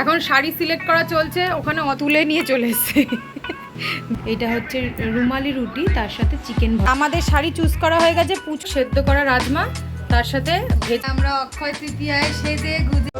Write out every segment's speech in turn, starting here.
এখন শাড়ি সিলেক্ট করা চলছে, ওখানে অতুলে নিয়ে চলে এসছে। এটা হচ্ছে রুমালি রুটি, তার সাথে চিকেন আমাদের শাড়ি চুজ করা হয়ে গেছে পুচ সেদ্ধ করা রাজমা, তার সাথে আমরা অক্ষয় তৃতীয়ায় সেজে গুজে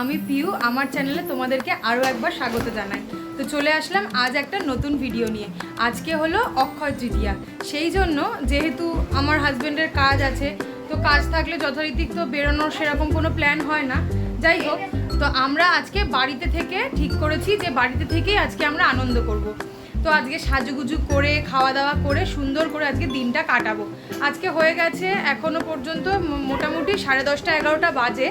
আমি পিউ, আমার চ্যানেলে তোমাদেরকে আরও একবার স্বাগত জানাই। তো চলে আসলাম আজ একটা নতুন ভিডিও নিয়ে। আজকে হলো অক্ষয় তৃতীয়া। সেই জন্য যেহেতু আমার হাজব্যান্ডের কাজ আছে, তো কাজ থাকলে যথারীতি তো বেরোনোর সেরকম কোনো প্ল্যান হয় না। যাই হোক, তো আমরা আজকে বাড়িতে থেকে ঠিক করেছি যে বাড়িতে থেকেই আজকে আমরা আনন্দ করব। তো আজকে সাজুগুজু করে খাওয়া দাওয়া করে, সুন্দর করে আজকে দিনটা কাটাবো। আজকে হয়ে গেছে এখনও পর্যন্ত মোটামুটি সাড়ে দশটা এগারোটা বাজে।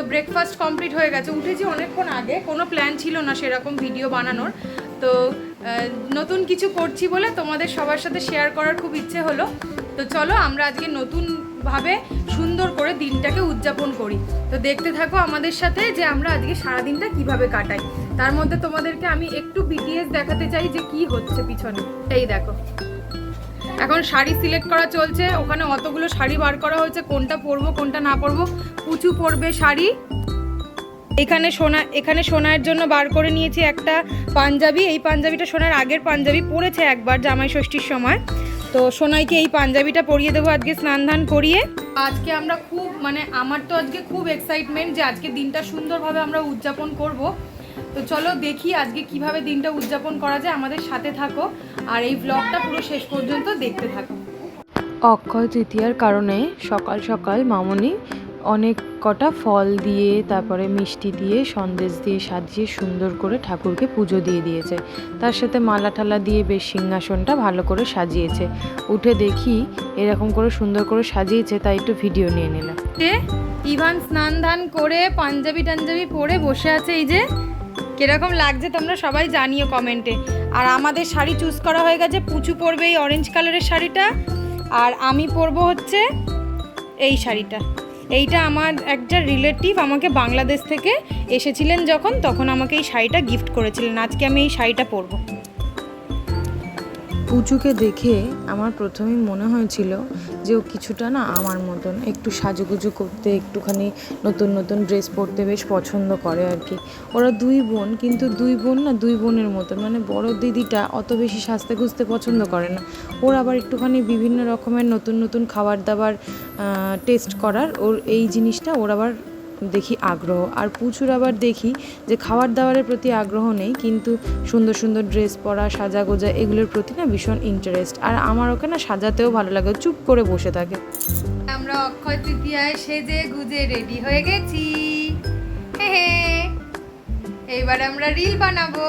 তো ব্রেকফাস্ট কমপ্লিট হয়ে গেছে। উঠেছি অনেকক্ষণ আগে, কোনো প্ল্যান ছিল না সেরকম ভিডিও বানানোর। তো নতুন কিছু করছি বলে তোমাদের সবার সাথে শেয়ার করার খুব ইচ্ছে হলো। তো চলো, আমরা আজকে নতুনভাবে সুন্দর করে দিনটাকে উদযাপন করি। তো দেখতে থাকো আমাদের সাথে যে আমরা আজকে সারাদিনটা কীভাবে কাটাই। তার মধ্যে তোমাদেরকে আমি একটু বিটিএস দেখাতে চাই যে কি হচ্ছে পিছনে। এই দেখো। এখন শাড়ি সিলেক্ট করা চলছে, ওখানে অতগুলো শাড়ি বার করা হয়েছে, কোনটা পরবো, কোনটা না পরবো। পুচু পরবে শাড়ি। এখানে সোনা, এখানে সোনার জন্য বার করে নিয়েছি একটা পাঞ্জাবি। এই পাঞ্জাবিটা সোনার আগের পাঞ্জাবি পরেছে একবার জামাই ষষ্ঠীর সময়। তো সোনাইকে এই পাঞ্জাবিটা পরিয়ে দেবো আজকে স্নান ধান করিয়ে। আজকে আমরা খুব মানে আমার তো আজকে খুব এক্সাইটমেন্ট যে আজকে দিনটা সুন্দরভাবে আমরা উদযাপন করব। তো চলো দেখি আজকে কীভাবে দিনটা উদযাপন করা যায়। আমাদের সাথে থাকো। আর এই ব্লগটা পুরো শেষ পর্যন্ত দেখতে থাকো। অক্ষয় তৃতীয়ার কারণে সকাল সকাল মামনি অনেক কটা ফল দিয়ে তারপরে মিষ্টি দিয়ে সন্দেশ দিয়ে সাজিয়ে সুন্দর করে ঠাকুরকে পুজো দিয়ে দিয়েছে। তার সাথে মালা ঠালা দিয়ে বেশ সিংহাসনটা ভালো করে সাজিয়েছে। উঠে দেখি এরকম করে সুন্দর করে সাজিয়েছে তাই একটু ভিডিও নিয়ে নিলাম। ইভান স্নান ধান করে পাঞ্জাবি টাঞ্জাবি পরে বসে আছে এই যে। কীরকম লাগছে তোমরা সবাই জানিও কমেন্টে। আর আমাদের শাড়ি চুজ করা হয়ে গেছে, পুচু পরবে এই অরেঞ্জ কালারের শাড়িটা। আর আমি পরবো হচ্ছে এই শাড়িটা। এইটা আমার একটা রিলেটিভ আমাকে বাংলাদেশ থেকে এসেছিলেন যখন, তখন আমাকে এই শাড়িটা গিফট করেছিলেন। আজকে আমি এই শাড়িটা পরবো। পুজোকে দেখে আমার প্রথমেই মনে হয়েছিল যে ও কিছুটা না আমার মতন একটু সাজুগুজু করতে, একটুখানি নতুন নতুন ড্রেস পরতে বেশ পছন্দ করে আর কি। ওরা দুই বোন, কিন্তু দুই বোন না দুই বোনের মতন। মানে বড় দিদিটা অত বেশি সাজতে খুঁজতে পছন্দ করে না। ওর আবার একটুখানি বিভিন্ন রকমের নতুন নতুন খাবার দাবার টেস্ট করার ওর এই জিনিসটা ওর আবার দেখি আগ্রহ। আর প্রচুর আবার দেখি যে খাবার দাবারের প্রতি আগ্রহ নেই, কিন্তু সুন্দর সুন্দর ড্রেস পরা, সাজা গোজা এগুলোর প্রতি না ভীষণ ইন্টারেস্ট আর আমার ওকে না সাজাতেও ভালো লাগে চুপ করে বসে থাকে। আমরা অক্ষয় তৃতীয়ায় সেজে গুজে রেডি হয়ে গেছি। এইবার আমরা রিল বানাবো।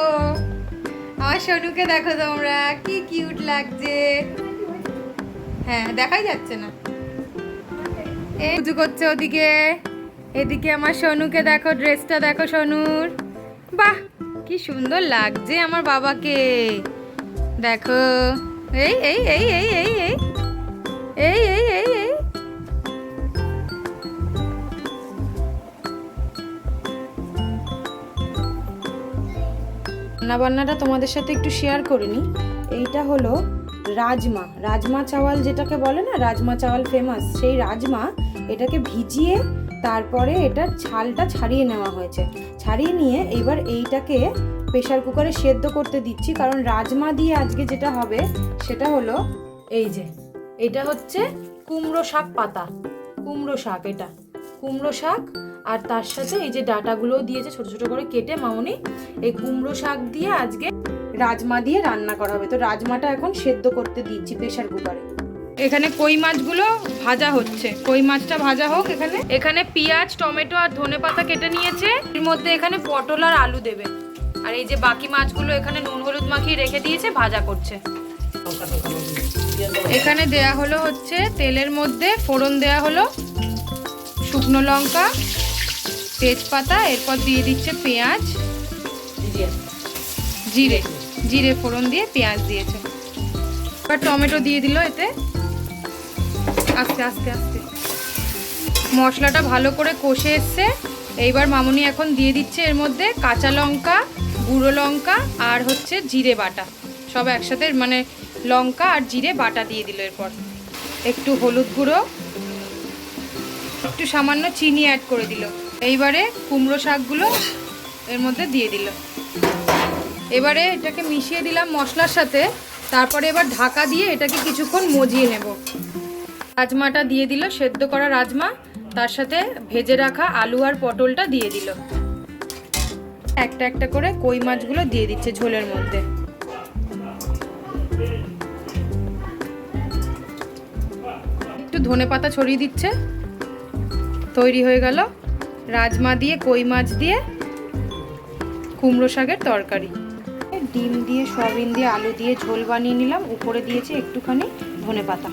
আমার সোনুকে দেখো তোমরা, কি কিউট লাগছে। হ্যাঁ দেখাই যাচ্ছে না। এই পুজো করছে ওদিকে। এদিকে আমার সোনুকে দেখো ড্রেসটা দেখো সোনুর। বাহ, কি সুন্দর লাগছে আমার বাবাকে। দেখো, এই এই এই এই এই এই এই এই এই এই। রান্নাবান্নাটা তোমাদের সাথে একটু শেয়ার করে নিই। এইটা হলো রাজমা। রাজমা চাওয়াল যেটাকে বলে না, রাজমা চাওয়াল ফেমাস সেই রাজমা এটাকে ভিজিয়ে তারপরে এটা ছালটা ছাড়িয়ে নেওয়া হয়েছে। ছাড়িয়ে নিয়ে এবার এইটাকে প্রেশার কুকারে সেদ্ধ করতে দিচ্ছি, কারণ রাজমা দিয়ে আজকে যেটা হবে সেটা হলো এই যে, এটা হচ্ছে কুমড়ো শাক পাতা, কুমড়ো শাক এটা, কুমড়ো শাক আর তার সাথে এই যে ডাটাগুলোও দিয়েছে ছোট ছোট করে কেটে মামনি, এই কুমড়ো শাক দিয়ে আজকে রাজমা দিয়ে রান্না করা হবে। তো রাজমাটা এখন সেদ্ধ করতে দিচ্ছি প্রেশার কুকারে। এখানে কই মাছগুলো ভাজা হচ্ছে। কই মাছটা ভাজা হোক এখানে। এখানে পেঁয়াজ, টমেটো আর ধনে পাতা কেটে নিয়েছে। এর মধ্যে এখানে পটল আর আলু দেবে। আর এই যে বাকি মাছগুলো এখানে নুন হলুদ মাখিয়ে রেখে দিয়েছে, ভাজা করছে। এখানে দেয়া হলো হচ্ছে তেলের মধ্যে ফোড়ন দেয়া হলো, শুকনো লঙ্কা, তেজপাতা, এরপর দিয়ে দিচ্ছে পেঁয়াজ। জিরে। জিরে ফোড়ন দিয়ে পেঁয়াজ দিয়েছে। এবার টমেটো দিয়ে দিল এতে। আস্তে আস্তে আস্তে। মশলাটা ভালো করে কষে এসছে। এইবার মামুনি এখন দিয়ে দিচ্ছে এর মধ্যে কাঁচা লঙ্কা, গুঁড়ো লঙ্কা আর হচ্ছে জিরে বাটা। সব একসাথে মানে লঙ্কা আর জিরে বাটা দিয়ে দিল এরপর। একটু হলুদ গুঁড়ো, একটু সামান্য চিনি অ্যাড করে দিল। এইবারে কুমড়ো শাকগুলো এর মধ্যে দিয়ে দিল। এবারে এটাকে মিশিয়ে দিলাম মশলার সাথে। তারপরে এবার ঢাকা দিয়ে এটাকে কিছুক্ষণ মজিয়ে নেব। রাজমাটা দিয়ে দিল, সেদ্ধ করা রাজমা, তার সাথে ভেজে রাখা আলু আর পটলটা দিয়ে দিল। একটা একটা করে কই মাছগুলো দিয়ে দিচ্ছে ঝোলের মধ্যে। একটু ধনে পাতা ছড়িয়ে দিচ্ছে। তৈরি হয়ে গেল রাজমা দিয়ে, কই মাছ দিয়ে কুমড়ো শাকের তরকারি। ডিম দিয়ে, সয়াবিন দিয়ে, আলু দিয়ে ঝোল বানিয়ে নিলাম। উপরে দিয়েছি একটুখানি ধনে পাতা।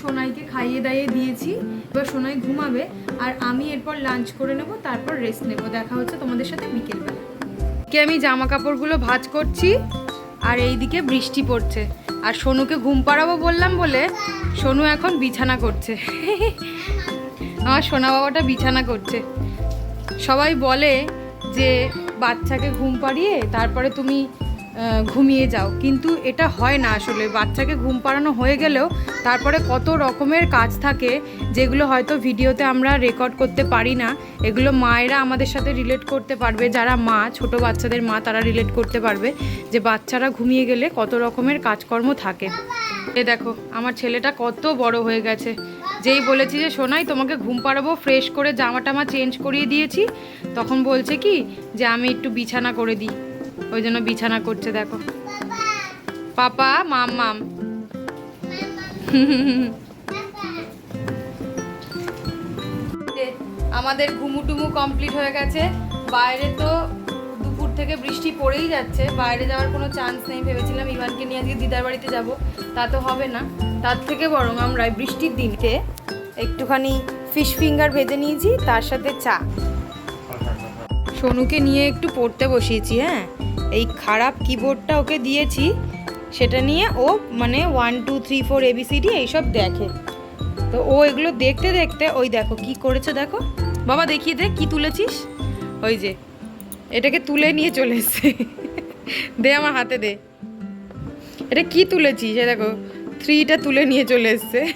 সোনাইকে খাইয়ে দাইয়ে দিয়েছি। এবার সোনাই ঘুমাবে, আর আমি এরপর লাঞ্চ করে নেব, তারপর রেস্ট নেব। দেখা হচ্ছে তোমাদের সাথে বিকেলবেলা। কে আমি জামা কাপড়গুলো ভাজ করছি, আর এইদিকে বৃষ্টি পড়ছে। আর সোনুকে ঘুম পাড়াবো বললাম বলে সোনু এখন বিছানা করছে। আমার সোনা বাবাটা বিছানা করছে। সবাই বলে যে, বাচ্চাকে ঘুম পাড়িয়ে তারপরে তুমি ঘুমিয়ে যাও। কিন্তু এটা হয় না আসলে। বাচ্চাকে ঘুম পাড়ানো হয়ে গেলেও তারপরে কত রকমের কাজ থাকে যেগুলো হয়তো ভিডিওতে আমরা রেকর্ড করতে পারি না। এগুলো মায়েরা আমাদের সাথে রিলেট করতে পারবে। যারা মা, ছোট বাচ্চাদের মা, তারা রিলেট করতে পারবে যে বাচ্চারা ঘুমিয়ে গেলে কত রকমের কাজকর্ম থাকে। এ দেখো, আমার ছেলেটা কত বড় হয়ে গেছে। যেই বলেছি যে, সোনাই, তোমাকে ঘুম পাড়াবো ফ্রেশ করে জামা টামা চেঞ্জ করিয়ে দিয়েছি। তখন বলছে কি, যে, আমি একটু বিছানা করে দিই। ওই জন্য বিছানা করছে দেখো। পাপা মাম মাম। আমাদের ঘুমুটুমু কমপ্লিট হয়ে গেছে। বাইরে তো দুপুর থেকে বৃষ্টি পড়েই যাচ্ছে। বাইরে যাওয়ার কোনো চান্স নেই ভেবেছিলাম ইভানকে নিয়ে আজকে দিদার বাড়িতে যাব। তা তো হবে না। তার থেকে বরং আমরা বৃষ্টির দিনতে একটুখানি ফিশ ফিঙ্গার ভেজে নিয়েছি তার সাথে চা। সোনুকে নিয়ে একটু পড়তে বসিয়েছি হ্যাঁ? এই খারাপ কিবোর্ডটা ওকে দিয়েছি, সেটা নিয়ে ও মানে one two three four A B C D এইসব দেখে। তো ও এগুলো দেখতে দেখতে, ওই দেখো কি করেছে দেখো। বাবা দেখিয়ে দে, কি তুলেছিস? ওই যে, এটাকে তুলে নিয়ে চলে এসছে। দে আমার হাতে দে। এটা কি তুলেছিস? এ দেখো থ্রিটা তুলে নিয়ে চলে এসছে।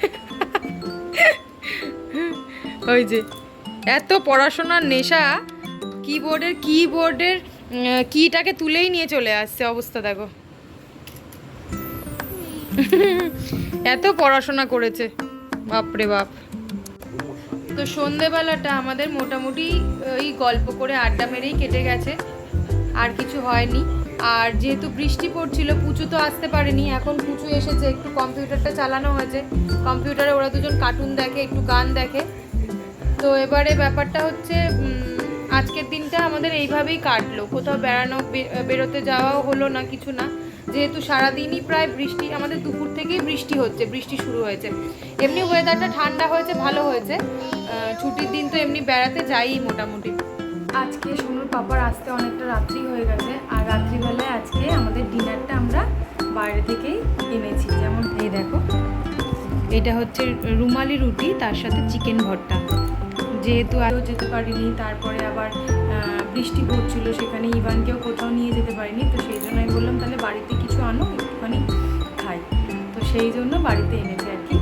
ওই যে, এত পড়াশোনার নেশা কিবোর্ডের কিবোর্ডের কিটাকে তুলেই নিয়ে চলে আসছে অবস্থা দেখো। এত পড়াশোনা করেছে। বাপরে বাপ। তো সন্ধেবেলাটা আমাদের মোটামুটি ওই গল্প করে আড্ডা মেরেই কেটে গেছে। আর কিছু হয়নি। আর যেহেতু বৃষ্টি পড়ছিল পুচু তো আসতে পারেনি। এখন পুচু এসেছে, একটু কম্পিউটারটা চালানো হয়েছে। কম্পিউটারে ওরা দুজন কার্টুন দেখে, একটু গান দেখে। তো এবারে ব্যাপারটা হচ্ছে আজকের দিনটা আমাদের এইভাবেই কাটলো। কোথাও বেড়ানো বেরোতে যাওয়াও হলো না কিছু না। যেহেতু সারাদিনই প্রায় বৃষ্টি আমাদের দুপুর থেকেই বৃষ্টি হচ্ছে বৃষ্টি শুরু হয়েছে। এমনি ওয়েদারটা ঠান্ডা হয়েছে ভালো হয়েছে। ছুটির দিন তো এমনি বেড়াতে যাই মোটামুটি। আজকে সোনুর পাপার আসতে অনেকটা রাত্রি হয়ে গেছে আর রাত্রিবেলায় আজকে আমাদের ডিনারটা আমরা বাইরে থেকেই এনেছি। যেমন এই দেখো। এটা হচ্ছে রুমালি রুটি তার সাথে চিকেন ভর্তা। যেহেতু আরও যেতে পারিনি, তারপরে আবার বৃষ্টি পড়ছিল, সেখানে ইভানকেও কোথাও নিয়ে যেতে পারিনি, তো সেই জন্য আমি বললাম, তাহলে বাড়িতে কিছু আনো, একটুখানি খাই। তো সেই জন্য বাড়িতে এনেছি আর কি।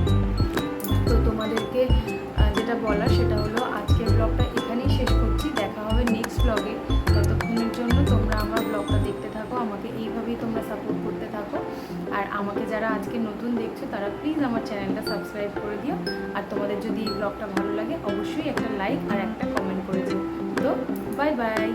আমাকে যারা আজকে নতুন দেখছ, তারা প্লিজ আমার চ্যানেলটা সাবস্ক্রাইব করে দিও। আর তোমাদের যদি এই ব্লগটা ভালো লাগে, অবশ্যই একটা লাইক আর একটা কমেন্ট করে দিও। তো বাই বাই